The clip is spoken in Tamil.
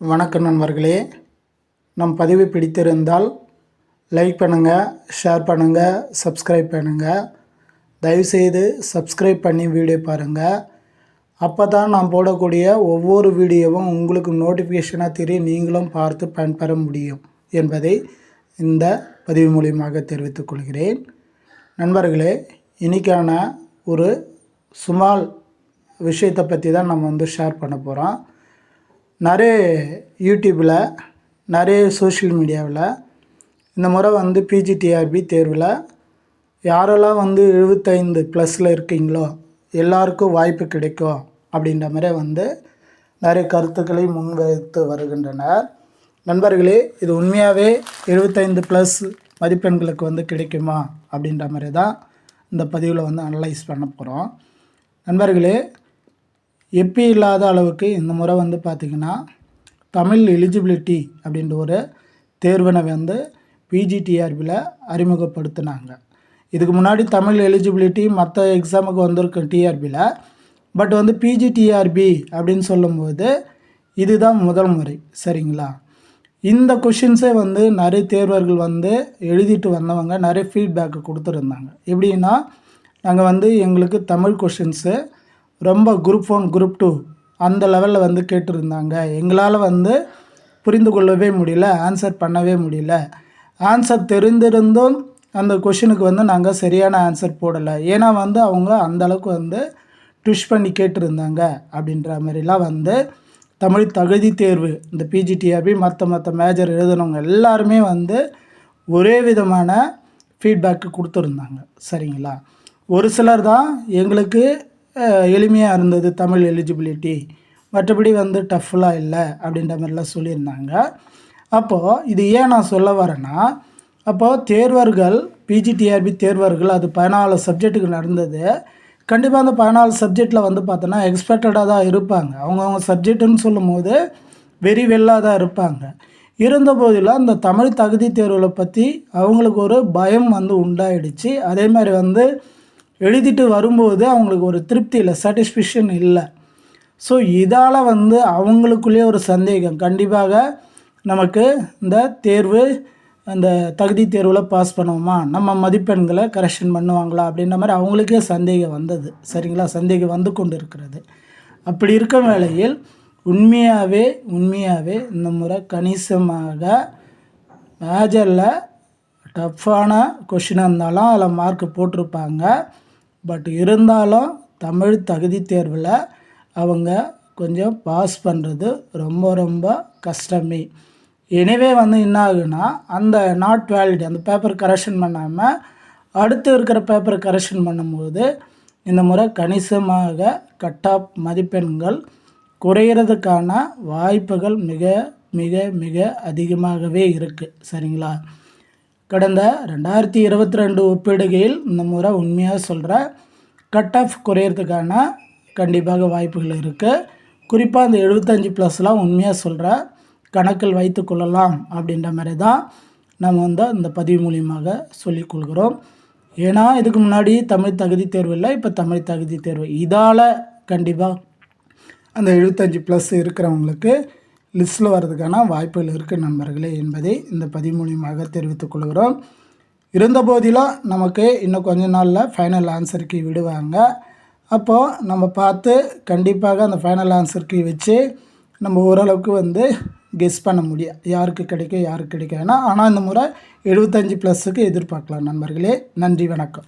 வணக்கம் நண்பர்களே நம் பதிவு பிடித்திருந்தால் லைக் பண்ணுங்கள் ஷேர் பண்ணுங்கள் சப்ஸ்கிரைப் பண்ணுங்கள் தயவுசெய்து சப்ஸ்கிரைப் பண்ணி வீடியோ பாருங்கள் அப்போ தான் நான் போடக்கூடிய ஒவ்வொரு வீடியோவும் உங்களுக்கு நோட்டிஃபிகேஷனாக தெரியும் நீங்களும் பார்த்து பயன்பெற முடியும் என்பதை இந்த பதிவு மூலியமாக தெரிவித்துக் கொள்கிறேன். நண்பர்களே இன்றைக்கான ஒரு சுமால் விஷயத்தை பற்றி தான் நம்ம வந்து ஷேர் பண்ண போகிறோம் நிறைய யூடியூப்பில் நிறைய சோஷியல் மீடியாவில் இந்த முறை வந்து பிஜிடிஆர்பி தேர்வில் யாரெல்லாம் வந்து எழுபத்தைந்து ப்ளஸில் இருக்கீங்களோ எல்லாருக்கும் வாய்ப்பு கிடைக்கும் அப்படின்ற மாதிரி வந்து நிறைய கருத்துக்களை முன்வைத்து வருகின்றனர். நண்பர்களே இது உண்மையாகவே எழுபத்தைந்து ப்ளஸ் மதிப்பெண்களுக்கு வந்து கிடைக்குமா அப்படின்ற மாதிரி தான் இந்த பதிவில் வந்து அனலைஸ் பண்ண போகிறோம். நண்பர்களே எப்பி இல்லாத அளவுக்கு இந்த முறை வந்து பார்த்திங்கன்னா தமிழ் எலிஜிபிலிட்டி அப்படின்ற ஒரு தேர்வினை வந்து பிஜிடிஆர்பியில் அறிமுகப்படுத்தினாங்க. இதுக்கு முன்னாடி தமிழ் எலிஜிபிலிட்டி மற்ற எக்ஸாமுக்கு வந்திருக்கு டிஆர்பியில் பட் வந்து பிஜிடிஆர்பி அப்படின்னு சொல்லும்போது இதுதான் முதல் முறை சரிங்களா? இந்த கொஷின்ஸே வந்து நிறைய தேர்வர்கள் வந்து எழுதிட்டு வந்தவங்க நிறைய ஃபீட்பேக்கு கொடுத்துருந்தாங்க. எப்படின்னா நாங்கள் வந்து எங்களுக்கு தமிழ் கொஷின்ஸு ரொம்ப குரூப் ஒன் குரூப் டூ அந்த லெவலில் வந்து கேட்டிருந்தாங்க. எங்களால் வந்து புரிந்து கொள்ளவே முடியல ஆன்சர் பண்ணவே முடியல. ஆன்சர் தெரிந்திருந்தும் அந்த கொஷினுக்கு வந்து நாங்கள் சரியான ஆன்சர் போடலை. ஏன்னா வந்து அவங்க அந்தளவுக்கு வந்து ட்விஷ் பண்ணி கேட்டிருந்தாங்க அப்படின்ற மாதிரிலாம் வந்து தமிழ் தகுதி தேர்வு இந்த பிஜிடிஆர்பி மற்ற மற்ற மேஜர் எழுதுனவங்க எல்லாருமே வந்து ஒரே விதமான ஃபீட்பேக்கு கொடுத்துருந்தாங்க. சரிங்களா? ஒரு சிலர் தான் எங்களுக்கு எளிமையாக இருந்தது தமிழ் எலிஜிபிலிட்டி மற்றபடி வந்து டஃப்லாம் இல்லை அப்படின்ற மாதிரிலாம் சொல்லியிருந்தாங்க. அப்போது இது ஏன் நான் சொல்ல வரேன்னா அப்போது தேர்வர்கள் பிஜிடிஆர்பி தேர்வர்கள் அது பதினாலு சப்ஜெக்ட்டுக்கு நடந்தது. கண்டிப்பாக அந்த பதினாலு சப்ஜெக்டில் வந்து பார்த்தோன்னா எக்ஸ்பெக்டடாக தான் இருப்பாங்க. அவங்கவுங்க சப்ஜெக்ட்டுன்னு சொல்லும் போது வெரி வெல்லாக தான் இருப்பாங்க. இருந்த அந்த தமிழ் தகுதி தேர்வில் பற்றி அவங்களுக்கு ஒரு பயம் வந்து உண்டாயிடுச்சு. அதே மாதிரி வந்து எழுதிட்டு வரும்போது அவங்களுக்கு ஒரு திருப்தி இல்லை சாட்டிஸ்ஃபேக்ஷன் இல்லை. ஸோ இதால் வந்து அவங்களுக்குள்ளேயே ஒரு சந்தேகம். கண்டிப்பாக நமக்கு இந்த தேர்வு அந்த தகுதி தேர்வில் பாஸ் பண்ணுவோமா? நம்ம மதிப்பெண்களை கரெக்ஷன் பண்ணுவாங்களா? அப்படின்ற மாதிரி அவங்களுக்கே சந்தேகம் வந்தது. சரிங்களா? சந்தேகம் வந்து கொண்டு இருக்கிறது அப்படி இருக்கும் வேளையில் உண்மையாகவே உண்மையாகவே இந்த முறை கணிசமாக மேஜரில் டஃப்பான கொஷினாக இருந்தாலும் அதில் மார்க் போட்டிருப்பாங்க. பட் இருந்தாலும் தமிழ் தகுதி தேர்வில் அவங்க கொஞ்சம் பாஸ் பண்ணுறது ரொம்ப ரொம்ப கஷ்டமே. எனவே வந்து என்ன ஆகுனா அந்த நாட் வேலிட் அந்த பேப்பர் கரெக்ஷன் பண்ணாமல் அடுத்து இருக்கிற பேப்பரை கரெக்ஷன் பண்ணும்போது இந்த முறை கணிசமாக கட் ஆஃப் மதிப்பெண்கள் குறையிறதுக்கான வாய்ப்புகள் மிக மிக மிக அதிகமாகவே இருக்குது சரிங்களா? கடந்த ரெண்டாயிரத்தி இருபத்தி ரெண்டு ஒப்பிடுகையில் இந்த முறை உண்மையாக சொல்கிற கட் ஆஃப் குறையிறதுக்கான கண்டிப்பாக வாய்ப்புகள் இருக்குது குறிப்பாக அந்த எழுபத்தஞ்சி ப்ளஸ்லாம் உண்மையாக சொல்கிற கணக்கில் வைத்து கொள்ளலாம் அப்படின்ற மாதிரி தான் நம்ம வந்து அந்த பதிவு மூலியமாக சொல்லிக்கொள்கிறோம் ஏன்னா இதுக்கு முன்னாடி தமிழ் தகுதி தேர்வு இல்லை இப்போ தமிழ் தகுதி தேர்வு. இதால் கண்டிப்பாக அந்த எழுபத்தஞ்சி ப்ளஸ் இருக்கிறவங்களுக்கு லிஸ்ட்டில் வர்றதுக்கான வாய்ப்புகள் இருக்குது நண்பர்களே என்பதை இந்த பதிவு மூலியமாக தெரிவித்துக் கொள்கிறோம். இருந்த போதிலும் நமக்கு இன்னும் கொஞ்ச நாளில் ஃபைனல் ஆன்சருக்கு விடுவாங்க. அப்போது நம்ம பார்த்து கண்டிப்பாக அந்த ஃபைனல் ஆன்சருக்கு வச்சு நம்ம ஓரளவுக்கு வந்து கெஸ் பண்ண முடியும் யாருக்கு கிடைக்கும் யாருக்கு கிடைக்கும் ஆனால் இந்த முறை எழுபத்தஞ்சி ப்ளஸுக்கு எதிர்பார்க்கலாம் நண்பர்களே. நன்றி வணக்கம்.